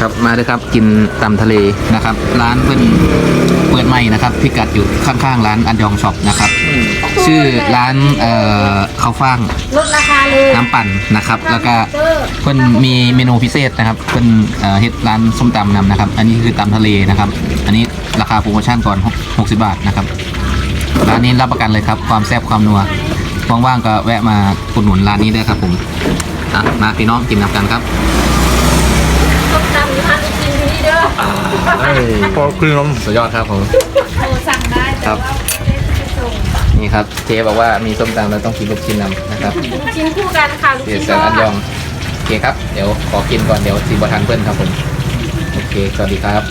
ครับมาเลยครับกินตำทะเลนะครับ ร้านเป็นเปิดใหม่นะครับ พิกัดอยู่ข้างๆ ร้านอันยองช็อปนะครับ ชื่อร้านเอ่อข้าวฟ่างลดราคาเลยน้ำปั่นนะครับ แล้วก็เพิ่นมีเมนูพิเศษนะครับเพิ่นเอ่อเฮ็ดร้านส้มตำนำนะครับ อันนี้คือตำทะเลนะครับ อันนี้ราคาโปรโมชั่นก่อนหก60 บาทนะครับร้านนี้รับประกันเลยครับ ความแซ่บความนัวว่างๆก็แวะมาอุดหนุนร้านนี้ได้วยครับผมอะมาพี่น้องกินน้ำกันครับ ต้มตำอยู่ทานไปกินที่นี่เด้ อพอคือน้สุดยอดครับผมโทรสั่งได้แต่ว่าไม่ได้ไปส่งนี่ครับเจ๊บอกว่ามีส้มตำแล้วต้องกินลูกชิ้นนำนะครับลูกชิ้นคู่กันค่ะลูกเจ๊ชิ้นแซทนออันยอดงโอเคครับ เดี๋ยวขอกินก่อนเดี๋ยวซีบทันเพื่อนครับผม โอเค สวัสดีครับ